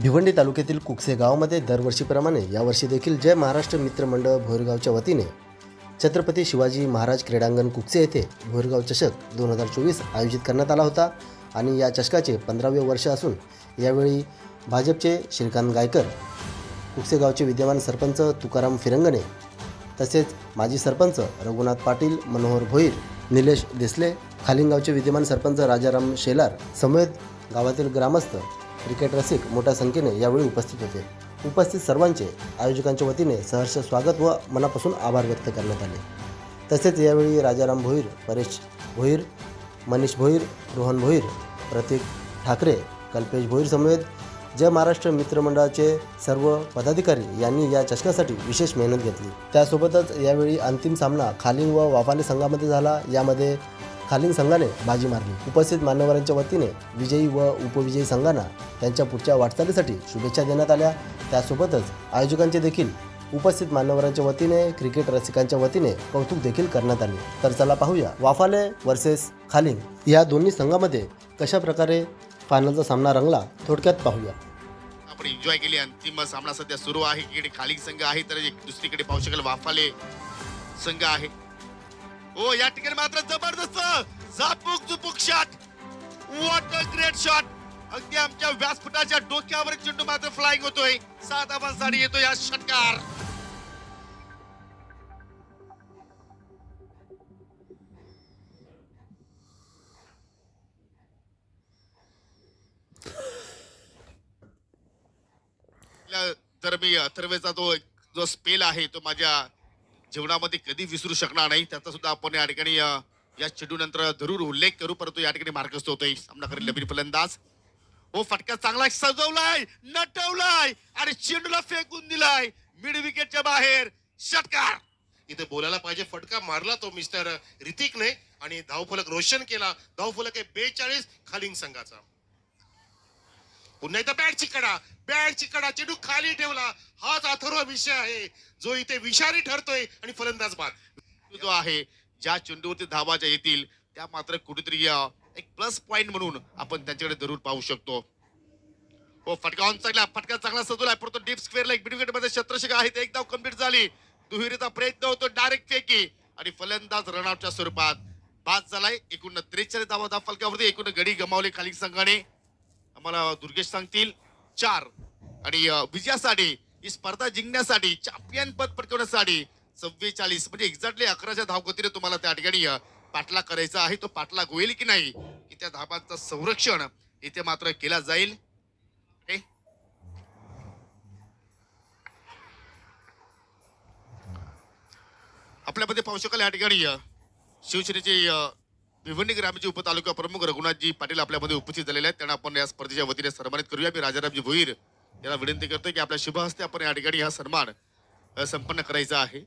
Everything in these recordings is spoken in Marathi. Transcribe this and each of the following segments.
भिवंडी तालुक्यातील कुकसे गावामध्ये दरवर्षीप्रमाणे यावर्षी देखील जय महाराष्ट्र मित्र मंडळ भोरगावच्या वतीने छत्रपती शिवाजी महाराज क्रीडांगण कुकसे येथे भोरगाव चषक दोन हजार चोवीस आयोजित करण्यात आला होता आणि या चषकाचे पंधरावे वर्ष असून यावेळी भाजपचे श्रीकांत गायकर कुकसेगावचे विद्यमान सरपंच तुकाराम फिरंगणे तसेच माजी सरपंच रघुनाथ पाटील मनोहर भोईर निलेश देसले खालिंगावचे विद्यमान सरपंच राजाराम शेलार समेत गावातील ग्रामस्थ क्रिकेट रसिक मोठ्या संख्येने यावेळी उपस्थित होते. उपस्थित सर्वांचे आयोजकांच्या वतीने सहर्ष स्वागत व मनापासून आभार व्यक्त करण्यात आले. तसेच यावेळी राजाराम भोईर परेश भोईर मनीष भोईर रोहन भोईर प्रतीक ठाकरे कल्पेश भोईर समवेत जय महाराष्ट्र मित्रमंडळाचे सर्व पदाधिकारी यांनी या चषकासाठी विशेष मेहनत घेतली. त्यासोबतच यावेळी अंतिम सामना खालिंग व वाफाले संघामध्ये झाला. यामध्ये खालील संघाने बाजी मारली. उपस्थित मान्यवरांच्या वतीने विजयी व उपविजयी संघांना त्यांच्या पुढच्या वाटचालीसाठी शुभेच्छा देण्यात आल्या. त्यासोबतच आयोजकांचे देखील उपस्थित मान्यवरांच्या वतीने क्रिकेट रसिकांच्या वतीने कौतुक देखील करण्यात आले. तर चला पाहूया वाफाले वर्सेस खालिंग या दोन्ही संघामध्ये कशा प्रकारे फायनलचा सामना रंगला थोडक्यात पाहूया. आपण एन्जॉय केली. अंतिम सामना सध्या सुरू आहे. इकडे खाली संघ आहे तर एक दुसरीकडे पाहू शकेल वाफाले संघ आहे. हो या ठिकाणी मात्र जबरदस्त झापूक Jhupuk shot what a great shot अगदी आमच्या व्यासपीठाच्या डोक्यावर चेंडू मात्र फ्लाइंग होतोय. सात साठी येतो या षटकार. आपल्या तर मी अथर्वेचा तो एक जो स्पेल आहे तो माझ्या जीवनामध्ये कधी विसरू शकणार नाही. त्याचा सुद्धा आपण या ठिकाणी या चेंडू नंतर जरूर उल्लेख करू. परंतु या ठिकाणी मार्गस्थ होतोय सामना करेल लबीर फलंदाज. हो फटका चांगला सजवलाय नटवलाय आणि चेंडूला फेकून दिलाय. मिड विकेटच्या बाहेर षटकार. इथे बोलायला पाहिजे. फटका मारला तो मिस्टर ऋतिकने आणि धावफलक रोशन केला. धावफलक आहे बेचाळीस खालिंग संघाचा. हो, पुन्हा इथं बॅट चिकडा. बॅट चिकडा चेंडू खाली ठेवला. हाच अथर्व विषय आहे. जो इथे विषारी ठरतोय आणि फलंदाज बाद. जो आहे ज्या चेंडूवरती धावा ज्या येतील त्या मात्र कुठेतरी एक प्लस पॉइंट म्हणून आपण त्यांच्याकडे जरूर पाहू शकतो. हो फटका ऑन चांगला फटका चांगला सजवलाय परंतु डीप स्क्वेअरला एक बिडविकेटमध्ये शत्रशिका आहे. ते एकदा कंप्लीट झाली. दुहेरीचा प्रयत्न होतो डायरेक्ट फेकी. आणि फलंदाज रनआउटच्या स्वरूपात बाद झालाय. एकूण त्रेचाळीस धावा धाव फलकावरती एकूण गडी गमावली खाली संघाने. आम्हाला दुर्गेश सांगतील चार. आणि विजयासाठी ही स्पर्धा जिंकण्यासाठी चॅम्पियन पद पटकवण्यासाठी सव्वेचाळीस म्हणजे एक्झॅक्टली अकराच्या धावगतीने तुम्हाला त्या ठिकाणी पाठलाग करायचा आहे. तो पाठलाग होईल की नाही की त्या धाबांचं संरक्षण इथे मात्र केला जाईल. आपल्यामध्ये पाहू शकाल या ठिकाणी शिवसेनेचे भिवंडी ग्रामीणचे उपतालुका प्रमुख रघुनाथजी पाटील आपल्यामध्ये उपस्थित झालेले आहेत. त्यांना आपण या स्पर्धेच्या वतीने सन्मानित करूया. मी राजारामजी भोईर याला विनंती करतोय की आपल्या शुभ हस्ते आपण या ठिकाणी हा सन्मान संपन्न करायचा आहे.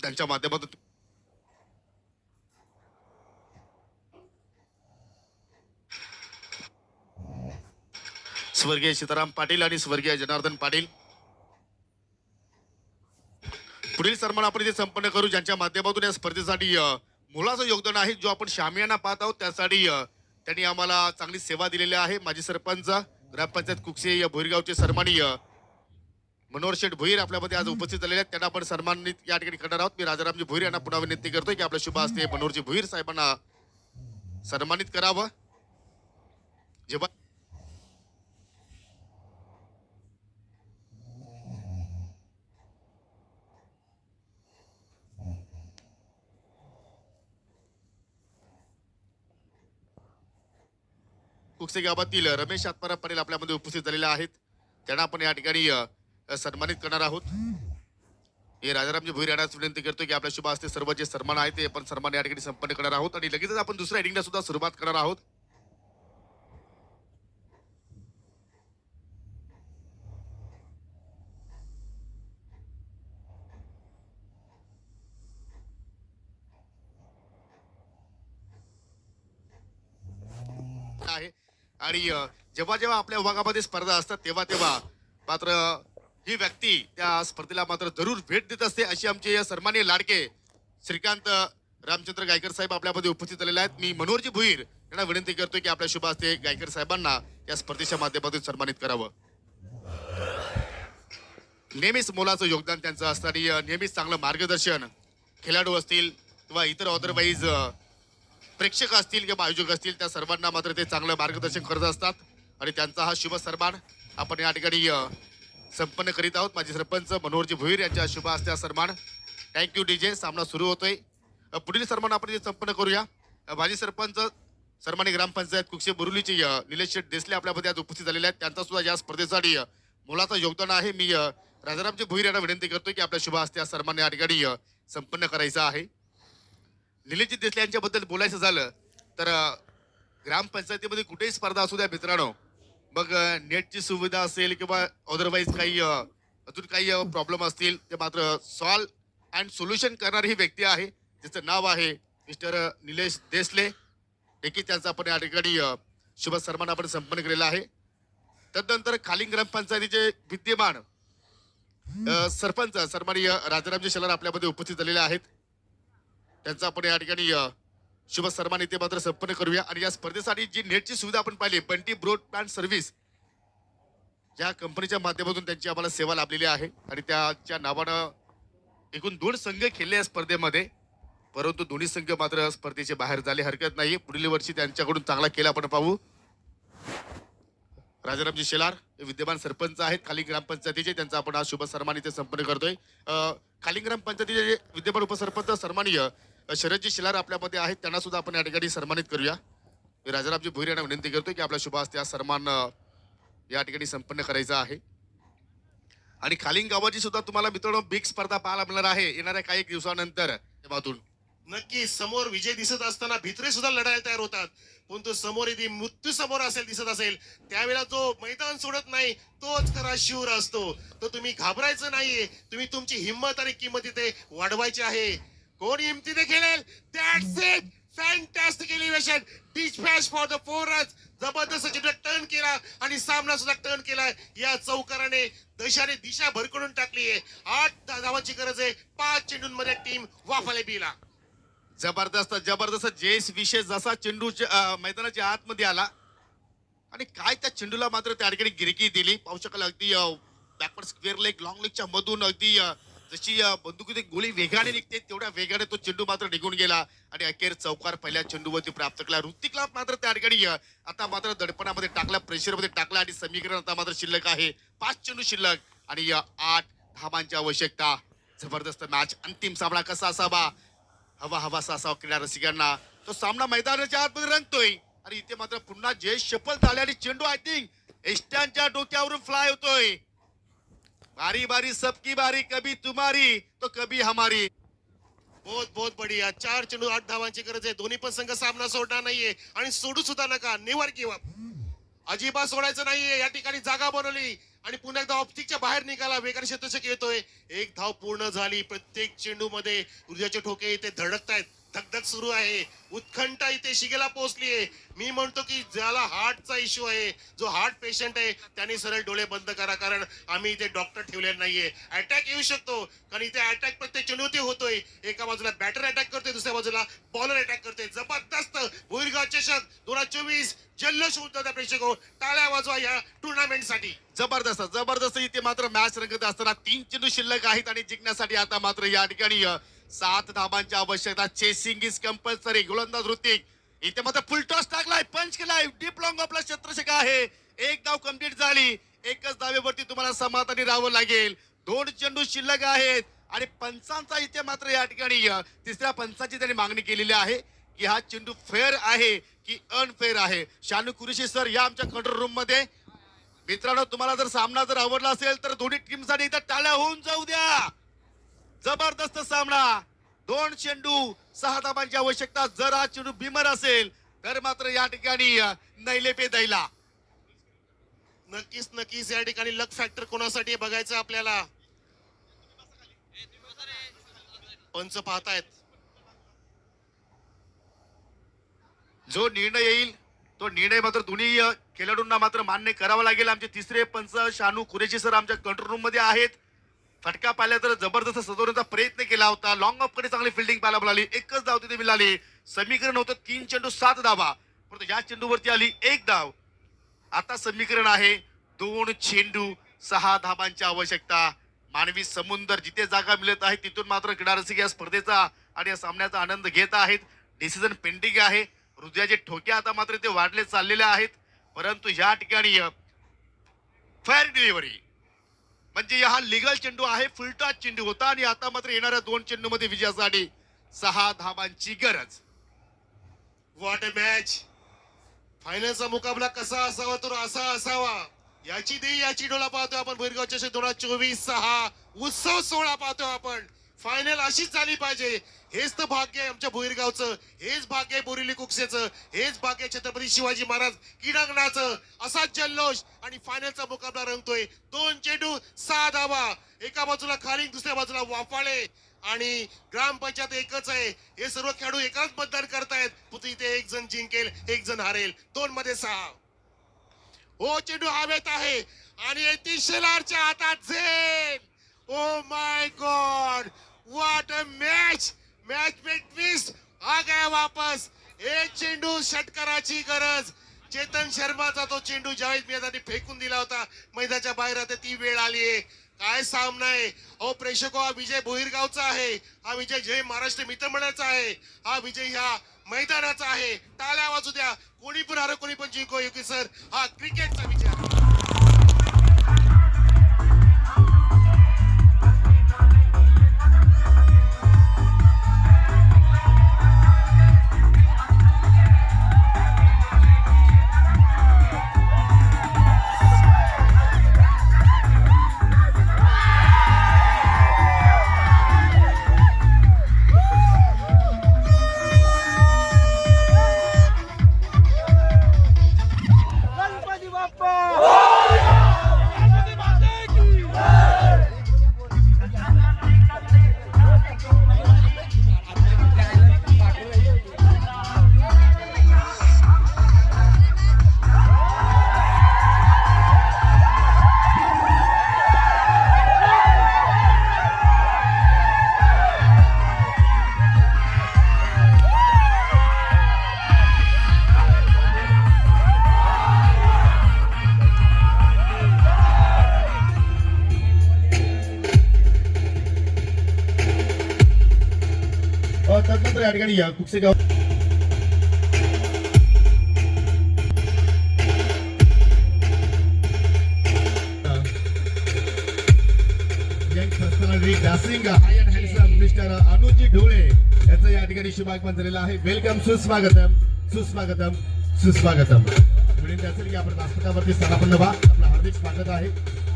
त्यांच्या माध्यमातून स्वर्गीय सीताराम पाटील आणि स्वर्गीय जनार्दन पाटील पुढील सन्मान आपण इथे संपन्न करू. ज्यांच्या माध्यमातून या स्पर्धेसाठी मुलाचं योगदान आहे जो आपण शामियाना पाहत आहोत त्यासाठी त्यांनी आम्हाला चांगली सेवा दिलेली आहे. माजी सरपंच ग्रामपंचायत कुकसे या भोईरगावचे सन्मानीय मनोहर शेठ भोईर आपल्यामध्ये आज उपस्थित झालेले आहेत. त्यांना आपण सन्मानित या ठिकाणी करणार आहोत. मी राजारामजी भोईर यांना पुन्हा विनंती करतोय की आपल्या शुभ असते मनोहरजी भोईर साहेबांना सन्मानित करावं. जेव्हा कुकसे गावातील रमेश आत्माराम पाटील आपल्यामध्ये उपस्थित झालेले आहेत. त्यांना आपण या ठिकाणी सन्मानित करणार आहोत. हे राजारामजी भुईर यांनाच विनंती करतो की आपल्या शुभ हस्ते सर्व जे सन्मान आहे ते आपण सन्मान या ठिकाणी संपन्न करणार आहोत. आणि लगेचच आपण दुसऱ्या इनिंगला सुद्धा सुरुवात करणार आहोत आहे आणि जेव्हा जेव्हा आपल्या विभागामध्ये स्पर्धा असतात तेव्हा तेव्हा मात्र ही व्यक्ती त्या स्पर्धेला मात्र जरूर भेट देत असते अशी आमचे या सन्मान्य लाडके श्रीकांत रामचंद्र गायकर साहेब आपल्यामध्ये उपस्थित झालेले आहेत. मी मनोहरजी भुईर यांना विनंती करतोय की आपल्या शुभा हस्ते गायकर साहेबांना या स्पर्धेच्या माध्यमातून सन्मानित करावं. नेहमीच मोलाचं योगदान त्यांचं असतं आणि नेहमीच चांगलं मार्गदर्शन खेळाडू असतील किंवा इतर अदरवाईज प्रेक्षक असतील किंवा आयोजक असतील त्या सर्वांना मात्र ते चांगलं मार्गदर्शन करत असतात. आणि त्यांचा हा शुभ सन्मान आपण या ठिकाणी संपन्न करीत आहोत. माझे सरपंच मनोहरजी भोईर यांच्या शुभ हस्ते सन्मान. थँक्यू डीजे सामना सुरू होतोय. पुढील सन्मान आपण ते संपन्न करूया. माजी सरपंच सन्मानी ग्रामपंचायत कुक्षे बुरुलीचे निलेश शेठ देसले आपल्यामध्ये आज उपस्थित झालेले आहेत. त्यांचा सुद्धा या स्पर्धेसाठी मुलाचं योगदान आहे. मी राजारामजी भोईर यांना विनंती करतोय की आपल्या शुभ हस्ते हा सन्मान या ठिकाणी संपन्न करायचा आहे. निलेशजी देसले यांच्याबद्दल बोलायचं झालं तर ग्रामपंचायतीमध्ये कुठेही स्पर्धा असू द्या मित्रांनो. मग नेटची सुविधा असेल किंवा अदरवाईज काही अजून काही प्रॉब्लेम असतील ते मात्र सॉल्व अँड सोल्युशन करणारी ही व्यक्ती आहे ज्याचं नाव आहे मिस्टर निलेश देसले देखील त्यांचा आपण या ठिकाणी शुभ सन्मान आपण संपन्न केलेला आहे. तदनंतर खाली ग्रामपंचायतीचे विद्यमान सरपंच सन्मानी राजारामजी शेलार आपल्यामध्ये उपस्थित झालेले आहेत. त्यांचा आपण या ठिकाणी शुभ सन्मान इथे मात्र संपन्न करूया. आणि या स्पर्धेसाठी जी नेटची सुविधा आपण पाहिली बंटी ब्रॉडबँड सर्व्हिस या कंपनीच्या माध्यमातून त्यांची आम्हाला सेवा लाभलेली आहे. आणि त्याच्या नावानं एकूण दोन संघ खेळले या स्पर्धेमध्ये. परंतु दोन्ही संघ मात्र स्पर्धेचे बाहेर झाले. हरकत नाही. पुढील वर्षी त्यांच्याकडून चांगला केला आपण पाहू. राजारामजी शेलार हे विद्यमान सरपंच आहेत खाली ग्रामपंचायतीचे त्यांचा आपण आज शुभ सन्मान इथे संपन्न करतोय. अं, खाली ग्रामपंचायतीचे जे विद्यमान उपसरपंच सन्माननीय शरदजी शेलार आपल्यामध्ये आहेत त्यांना सुद्धा आपण या ठिकाणी सन्मानित करूया. मी राजारामजी भोईर यांना विनंती करतोय की आपल्या शुभ हस्ते हा सन्मान या ठिकाणी संपन्न करायचा आहे. आणि खालीन गावाची सुद्धा तुम्हाला मित्रांनो बिग स्पर्धा पाहायला मिळणार आहे. येणाऱ्या काही दिवसानंतर तेव्हातून नक्की समोर विजय दिसत असताना भित्रे सुद्धा लढायला तयार होतात. परंतु समोर यदि मृत्यू समोर असेल दिसत असेल त्यावेळेला जो मैदान सोडत नाही तोच खरा शिवर असतो. तर तुम्ही घाबरायचं नाहीये. तुम्ही तुमची हिंमत आणि किंमत इथे वाढवायची आहे. कोण हिमतीने खेळेल? दॅट्स इट फॅन्टॅस्टिक एलिव्हेशन डिच फॅश फॉर द फोर जबरदस्त चेंडू टर्न केला आणि सामना सुद्धा टर्न केला. या चौकाराने दशाने दिशा भरकडून टाकली आहे आठ धावाची गरज आहे. पाच चेंडूंमध्ये टीम वाफाले बिला. जबरदस्त जबरदस्त जेस विशेष जसा चेंडू मैदानाच्या आतमध्ये आला. आणि काय त्या चेंडूला मात्र त्या ठिकाणी गिरकी दिली. पाहू शकाल अगदी बॅकवर्ड स्क्वेअर लेग लॉंग लेगच्या मधून अगदी जशी बंदुकीची गोळी वेगाने निघते तेवढ्या वेगाने तो चेंडू मात्र निघून गेला आणि अखेर चौकार पहिल्या चेंडूवरती प्राप्त केला. ऋतिकला मात्र त्या ठिकाणी आता मात्र दडपणामध्ये टाकला प्रेशरमध्ये टाकला आणि समीकरण आता मात्र शिल्लक आहे. पाच चेंडू शिल्लक आणि आठ धाबांची आवश्यकता. जबरदस्त मॅच अंतिम सामना कसा असावा? हवा हवासा असावा क्रीडा रसिकांना तो सामना मैदानाच्या आतमध्ये रंगतोय. आणि इथे मात्र पुन्हा जय शपल झाले आणि चेंडू आय थिंक एस्ट्यांच्या डोक्यावरून फ्लाय होतोय. बारी बारी सबकी बारी कभी तुम्हारी तो कभी हमारी. बहुत बहुत बढिया. चार चेंडू आठ धावांची गरज आहे. दोन्ही पण संघ सामना सोडणार नाहीये. आणि सोडू सुद्धा नका. नेवर किंवा अजिबात सोडायचं नाहीये. या ठिकाणी जागा बनवली. आणि पुन्हा एकदा ऑप्टिकच्या बाहेर निघाला. वेगाने शतशक येतोय. एक धाव पूर्ण झाली. प्रत्येक चेंडूमध्ये ऊर्जाचे ठोके इथे धडकतायत. धगधग सुरू आहे. उत्कंठा इथे शिगेला पोहोचलीये. मी म्हणतो की ज्याला हार्टचा इश्यू आहे जो हार्ट पेशंट आहे त्याने सरळ डोळे बंद करा. कारण आम्ही इथे डॉक्टर ठेवले नाहीये. अटॅक येऊ शकतो. कारण इथे अटॅक प्रत्येक चुनौती होतोय. एका बाजूला बॅटर अटॅक करतोय दुसऱ्या बाजूला बॉलर अटॅक करतोय. जबरदस्त. भुईरगाव चषक दोन हजार चोवीस. जल्लोष उद्या प्रेक्षक. हो टाळ्या वाजवा या टुर्नामेंटसाठी जबरदस्त. जबरदस्त इथे मात्र मॅच रंगत असताना तीन चेंडू शिल्लक आहेत आणि जिंकण्यासाठी आता मात्र या ठिकाणी सात धाबांची आवश्यकता. चेसिंग इज कंपल्सरी गोलंदाज ऋतिक इथे मात्र फुल टॉस टाकलाय. पंच केलाय. डीप लॉंग आपला क्षेत्रशक आहे. एक धाव कंप्लीट झाली. एकच धावेवरती तुम्हाला समाधानी राहावं लागेल. दोन चेंडू शिल्लक आहेत. आणि पंचांचा इथे मात्र या ठिकाणी तिसऱ्या पंचाची त्यांनी मागणी केलेली आहे की हा चेंडू फेअर आहे की अनफेअर आहे? शानू कुरेशी सर या आमच्या कंट्रोल रूममध्ये. मित्रांनो तुम्हाला जर सामना जर आवडला असेल तर दोन्ही टीमसाठी इथं टाळ्या होऊन जाऊ द्या. जबरदस्त सामना. दोन चेंडू सहा धाबांची आवश्यकता. जर हा चेंडू भीमर असेल तर मात्र या ठिकाणी अं, नैले पे दैला नक्कीच नक्कीच या ठिकाणी लक फॅक्टर कोणासाठी बघायचं आपल्याला. पंच पाहतायत. जो निर्णय येईल तो निर्णय मात्र दोन्ही खेळाडूंना मात्र मान्य करावा लागेल. आमचे तिसरे पंच शानू कुरेशी सर आमच्या कंट्रोल रूममध्ये आहेत. फटका पाहिला तर जबरदस्त सजवण्याचा प्रयत्न केला होता. लॉंग ऑफकडे चांगली फिल्डिंग पाहायला मिळाली. एकच धाव तिथे मिळाली. समीकरण होतं तीन चेंडू सात धावा. परंतु या चेंडूवरती आली एक धाव. आता समीकरण आहे दोन चेंडू सहा धाबांची आवश्यकता. मानवी समुंदर जिथे जागा मिळत आहे तिथून मात्र क्रीडा या स्पर्धेचा आणि या सामन्याचा आनंद घेत आहेत. डिसिजन पेंडिंग आहे. हृदयाचे ठोके आता मात्र ते वाढले चाललेले आहेत. परंतु या ठिकाणी फायर डिलिव्हरी म्हणजे हा लिगल चेंडू आहे फुलटा चेंडू होता आणि आता मात्र येणाऱ्या दोन चेंडू मध्ये विजयासाठी सहा धावांची गरज. वॉट अ मॅच फायनलचा मुकाबला कसा असावा तर असा असावा. याची दे याची डोळा पाहतो आपण. भैरगावच्या दोन हजार चोवीस सहा उत्सव सोहळा पाहतो आपण. फायनल अशीच झाली पाहिजे. हेच तर भाग्य आहे आमच्या भोईरगावचं. हेच भाग्य आहे बोरिली कुक्सेचं. हेच भाग्य आहे छत्रपती शिवाजी महाराज किडांगणाचं. असाच जल्लोष आणि फायनलचा मुकाबला रंगतोय. दोन चेंडू सहा धावा. एका बाजूला खाली दुसऱ्या बाजूला वाफाळे. आणि ग्रामपंचायत एकच आहे. हे सर्व खेळाडू एकाच मतदान करतायत. पुढे इथे एक जण जिंकेल एक जण हारेल. दोन मध्ये सहा. हो चेंडू हवेत आहे. आणि येती शेलारच्या हातात झेल. ओ my god what a match match में ट्विस्ट आ गया वापस! एक चेंडू षटकाराची गरज! चेतन शर्माचा तो चेंडू जावेद मैदानी फेकून दिला होता. मैदानाच्या बाहेर आता ती वेळ आली आहे. काय सामना आहे? अहो प्रेक्षको हा विजय भोईरगावचा आहे. हा विजय जय महाराष्ट्र मित्रमंडळाचा आहे. हा विजय ह्या मैदानाचा आहे. टाळ्या वाजू द्या. कोणी पण हरं कोणी पण जिंको. युकी सर हा क्रिकेटचा विजय या. ठिकाणी या कुकसेगाव यंग मिस्टर अनुजी ढोळे याचं या ठिकाणी शुभागमन झालेलं आहे. वेलकम सुस्वागतम सुस्वागतम सुस्वागतम. पुढील असेल की आपण व्यासपीठावरती स्थानापन्न व्हा. आपलं हार्दिक स्वागत आहे.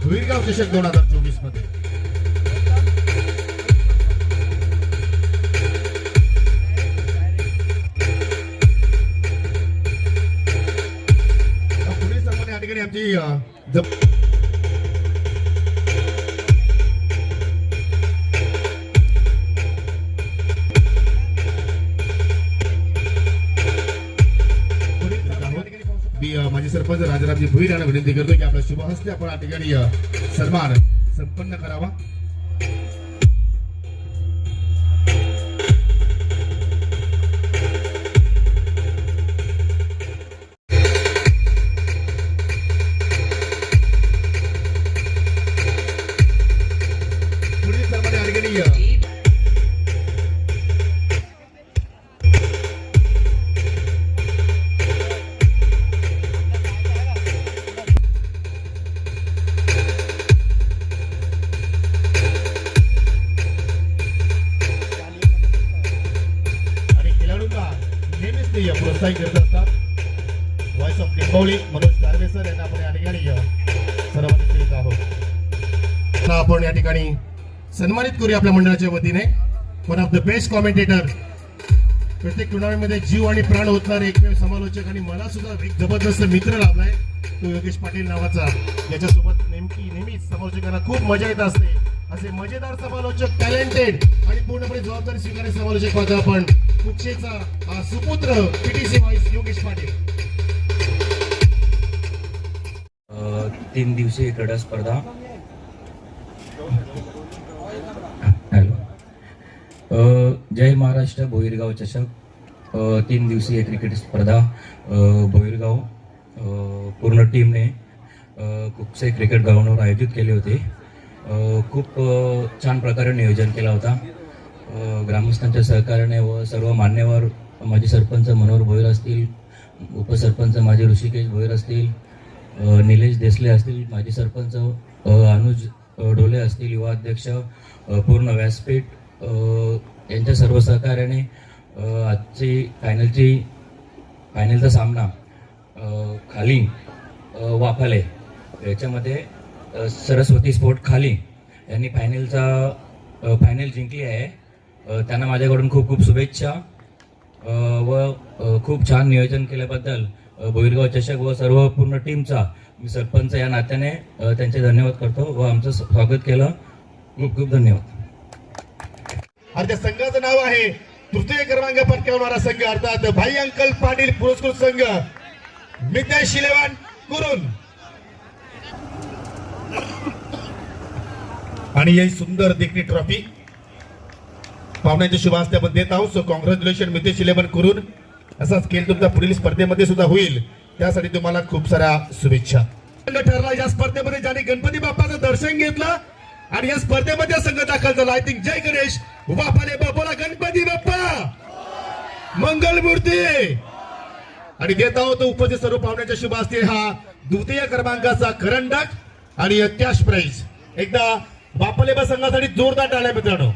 भुईरगाव चषक दोन हजार चोवीसमध्ये ठिकाणी आमची अ, माजी सरपंच राजारामजी भुईर यांना विनंती करतो की आपला शुभ हस्ते आपण या ठिकाणी सन्मान संपन्न करावा. ठिकाणी सन्मानित करूया आपल्या मंडळाच्या वतीने. One of the best commentator प्रत्येक टुर्नामेंटमध्ये जीव आणि प्राण होतणारे एकमेव समालोचक आणि मला सुद्धा एक जबरदस्त मित्र लाभलाय तो योगेश पाटील नावाचा. याच्यासोबत नेमकी नेहमीच समालोचकांना खूप मजा येत असते. असे मजेदार समालोचक टॅलेंटेड आणि पूर्णपणे जबाबदारी स्वीकारणारे समालोचक पाहतो आपण. कुक्षेचा हा सुपुत्र पीटीसी व्हाईस योगेश पाटील. तीन दिवसीय क्रीडा स्पर्धा हॅलो अ, जय महाराष्ट्र भोईरगाव चषक तीन दिवसीय क्रिकेट स्पर्धा भोईरगाव पूर्ण टीमने खूपसे क्रिकेट ग्राउंडवर आयोजित केले होते. खूप छान प्रकारे नियोजन केला होता. ग्रामस्थांच्या सहकार्याने व सर्व मान्यवर माजी सरपंच मनोहर भोईर असतील उपसरपंच माजी ऋषिकेश भोईर असतील निलेश देसले असतील माजी सरपंच अनुज डोले असतील युवा अध्यक्ष पूर्ण व्यासपीठ यांच्या सर्व सहकार्याने आजची फायनलची फायनलचा सामना खाली वाफाले याच्यामध्ये सरस्वती स्पोर्ट खाली यांनी फायनलचा फायनल जिंकली आहे. त्यांना माझ्याकडून खूप खूप शुभेच्छा. व खूप छान नियोजन केल्याबद्दल अ, चषक व सर्व पूर्ण टीमचा मी सरपंच या नात्याने त्यांचे धन्यवाद करतो व आमचं स्वागत केलं. खूप खूप धन्यवाद. आणि त्या संघाचं नाव आहे तृतीय क्रमांक पटकावणारा संघ अर्थात भाई अंकल पाटील पुरस्कृत संघ. मितेश शिलेवान कुरून. आणि ही सुंदर देखणी ट्रॉफी. पाहुण्यांच्या शुभास त्यामध्ये आपण देत आहोत. सो कॉंग्रॅच्युलेशन मितेश इलेवन करून. असाच खेळ तुमचा पुढील स्पर्धेमध्ये सुद्धा होईल. त्यासाठी तुम्हाला खूप साऱ्या शुभेच्छा. ठरला या स्पर्धेमध्ये ज्याने गणपती बाप्पाचं दर्शन घेतलं आणि या स्पर्धेमध्ये संघ दाखल झाला. आय थिंक जय गणेश. बापाले बापोला गणपती बाप्पा! मंगलमूर्ती आणि देत आहोत उपस्थित सर्व पाहुण्याच्या शुभ हस्ते हा द्वितीय क्रमांकाचा करंडक आणि कॅश प्राइज एकदा बापाले बा संघासाठी जोरदार टाळ्या मित्रांनो.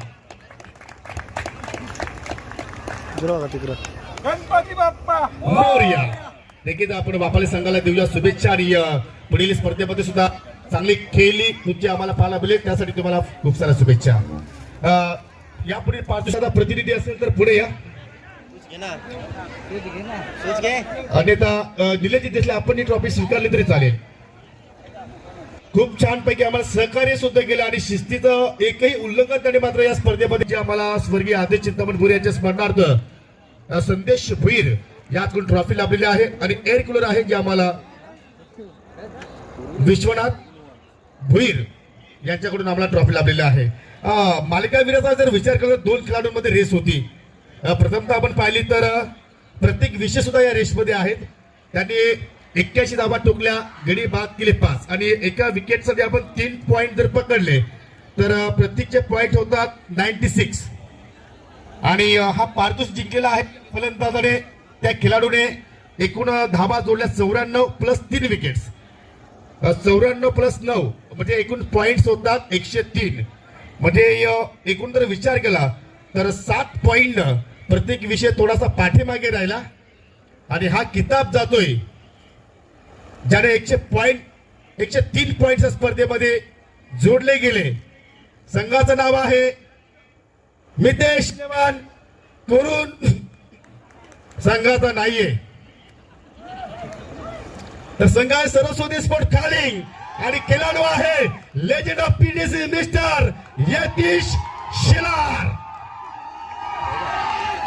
गणपती बाप्पा! मोरया. देखील आपण बापाले संघाला देऊया शुभेच्छा आणि पुढील स्पर्धेमध्ये सुद्धा चांगली खेळली तुमची आम्हाला पाहायला मिळेल. त्यासाठी तुम्हाला खूप साऱ्या शुभेच्छा. यापुढे पाच पाच प्रतिनिधी असेल तर पुढे या. अन्यथा अ, निलेश देशला आपण ही ट्रॉफी स्वीकारली तरी चालेल. खूप छान पैकी आम्हाला सहकार्य सुद्धा केलं आणि शिस्तीचं एकही उल्लंघन त्याने मात्र या स्पर्धेमध्ये जे आम्हाला स्वर्गीय आदेश चिंतामण भुरे यांच्या स्मरणार्थ संदेश भुईर यातून ट्रॉफी लाभलेली आहे आणि एअर कूलर आहे जे आम्हाला विश्वनाथ भुईर यांच्याकडून आम्हाला ट्रॉफी लाभलेली आहे. मालिका विराचा जर विचार केला तर दोन खेळाडूंमध्ये रेस होती. प्रथमतः आपण पाहिली तर प्रत्येक विषय सुद्धा या रेसमध्ये आहेत. त्यांनी एक्क्याऐंशी धाबा टोकल्या गडी बाद केले पाच. आणि एका विकेटसाठी आपण तीन पॉईंट जर पकडले तर प्रत्येकचे पॉईंट होतात नाईन्टी सिक्स आणि हा पारदोष जिंकलेला आहे फलंदाजाने त्या खेळाडूने एकूण अ, धाबा जोडल्या चौऱ्याण्णव प्लस तीन विकेट्स चौऱ्याण्णव प्लस नऊ. म्हणजे एकूण पॉईंट्स होतात एकशे तीन. म्हणजे एकूण जर विचार केला तर सात पॉईंट प्रत्येक विषय थोडासा पाठीमागे राहिला आणि हा किताब जातोय ज्याने एकशे पॉईंट एकशे तीन पॉईंटच्या स्पर्धेमध्ये जोडले गेले. संघाचं नाव आहे मितेश देवान करून. संघाचा नाहीये. तर संघ आहे सरस्वती स्पोर्ट खालिंग. आणि खेळाडू आहे legend of PDC mister Yatish Shilar.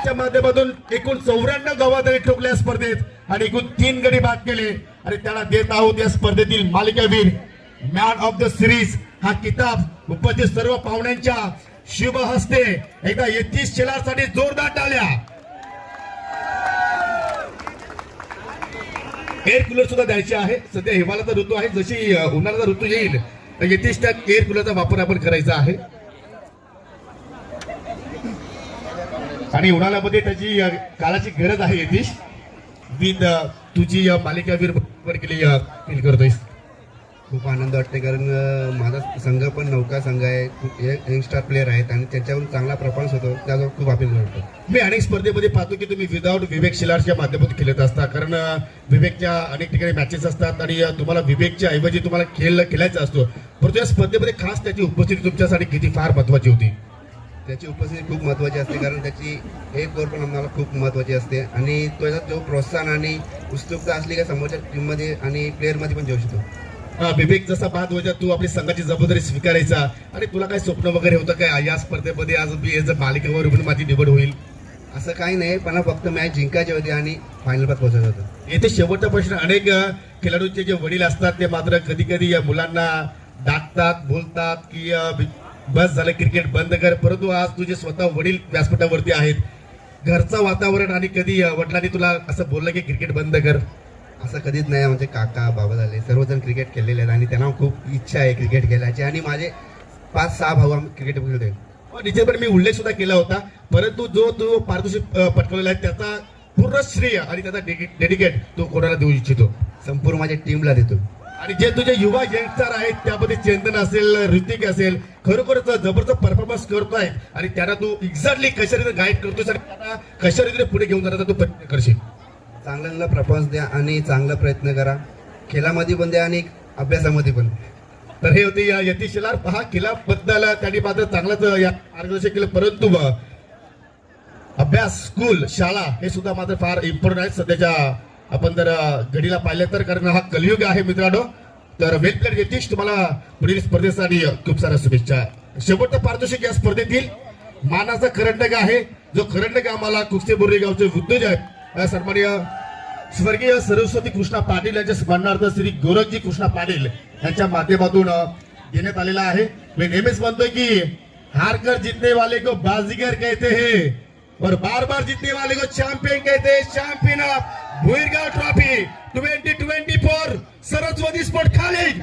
च्या माध्यमातून एकूण चौऱ्याण्णव गावात ठोकल्या स्पर्धेत आणि एकूण तीन गडी बाद केले. आणि त्याला देत आहोत या स्पर्धेतील मालिकावीर मॅन ऑफ द सिरीज हा किताब उपस्थित सर्व पाहुण्यांच्या शुभ हस्ते एकदा यतीश शिलारसाठी जोरदार टाळ्या. एअर कूलर सुद्धा द्यायचे आहे सध्या हिमालयाचा ऋतू आहे. जशी उन्हाळ्याचा ऋतू येईल तर यथेच त्या एअर कूलरचा वापर आपण करायचा आहे. आणि उन्हाळ्यामध्ये त्याची काळाची गरज आहे यतीश विथ तुझी मालिकावीर मालिका केली फील करतोयस. खूप आनंद वाटते कारण माझा संघ पण नौका संघ आहे खूप यंगस्टार प्लेअर आहेत आणि त्यांच्याकडून चांगला परफॉर्मन्स होतो त्याचा खूप अभिमान वाटतो. मी अनेक स्पर्धेमध्ये पाहतो की तुम्ही विदाऊट विवेक शिलारच्या माध्यमातून खेळत असता कारण विवेकच्या अनेक ठिकाणी मॅचेस असतात आणि तुम्हाला विवेकच्या ऐवजी तुम्हाला खेळ खेळायचा असतो. परंतु या स्पर्धेमध्ये खास त्याची उपस्थिती तुमच्यासाठी किती फार महत्वाची होती? त्याची उपस्थिती खूप महत्त्वाची असते कारण त्याची एक ओव्हर पण आम्हाला खूप महत्त्वाची असते आणि त्याचा जो प्रोत्साहन आणि उत्सुकता असली का समोरच्या टीममध्ये आणि प्लेअरमध्ये पण जाऊ शकतो. विवेक जसा बाद व्हायचा तू आपली संघाची जबाबदारी स्वीकारायचा. आणि तुला काय स्वप्न वगैरे होतं काय? या स्पर्धेमध्ये आज मी याचं मालिकेवर पण माझी निवड होईल. असं काही नाही पण फक्त मॅच जिंकायची होती आणि फायनल पास पोहोचायचं होतं येथे शेवटचा प्रश्न अनेक अ, खेळाडूंचे जे वडील असतात ते मात्र कधी कधी या मुलांना डाकतात बोलतात की अ, बस झालं क्रिकेट बंद कर. परंतु आज तुझे स्वतः वडील व्यासपीठावरती आहेत. घरचं वातावरण आणि कधी अं, वडिलांनी तुला असं बोललं की क्रिकेट बंद कर? असं कधीच नाही म्हणजे काका बाबा झाले सर्वजण क्रिकेट खेळलेले आहेत आणि त्यांना खूप इच्छा आहे क्रिकेट खेळायची आणि माझे पाच सहा भाऊ आम्ही क्रिकेट खेळतोय. हो, पण मी उल्लेख सुद्धा केला होता. परंतु जो तो पारितोषिक पटकवलेला आहे त्याचा पूर्ण श्रेय आणि त्याचा डेडिकेट तो कोणाला देऊ इच्छितो? संपूर्ण माझ्या टीमला देतो. आणि जे तुझे युवा यंगस्टर आहेत त्यामध्ये चेंदन असेल ऋतिक असेल खरोखरच जबरदस्त परफॉर्मन्स करतो आहे आणि त्यांना तू एक्झॅक्टली कशा रीतीने गाईड करतोय आणि त्यांना कशा रीतीने पुढे घेऊन जाण्याचा तू प्रयत्न करशील. चांगला चांगला द्या आणि चांगला प्रयत्न करा. खेळामध्ये पण द्या आणि अभ्यासामध्ये पण. तर हे होते या यतीश हा पहा किल्ला बद्दल त्यांनी मात्र चांगलंच या मार्गदर्शन केलं. परंतु अभ्यास स्कूल शाळा हे सुद्धा मात्र फार इम्पॉर्टंट आहे सध्याच्या आपण जर घडीला पाहिलं तर कारण हा कलियुग आहे मित्रांनो. तर वेल प्लेट यतीश तुम्हाला पुढील स्पर्धेसाठी खूप साऱ्या शुभेच्छा. शेवटचं पारितोषिक या स्पर्धेतील मानाचा करंडक आहे. जो करंडक आम्हाला कुस्ते बोर्रे गावचे उद्योजक सन्मान्य स्वर्गीय सरस्वती कृष्णा पाटील यांच्या स्मरणार्थ श्री गोरखजी कृष्णा पाटील यांच्या माध्यमातून देण्यात आलेला आहे. मी नेहमीच म्हणतोय की हार कर जीतने वाले को बाजीगर कहते हैं और बार बार जीतने वाले को चैंपियन कहते हैं champion of Bhuirgaon trophy twenty twenty four Saraswati sport college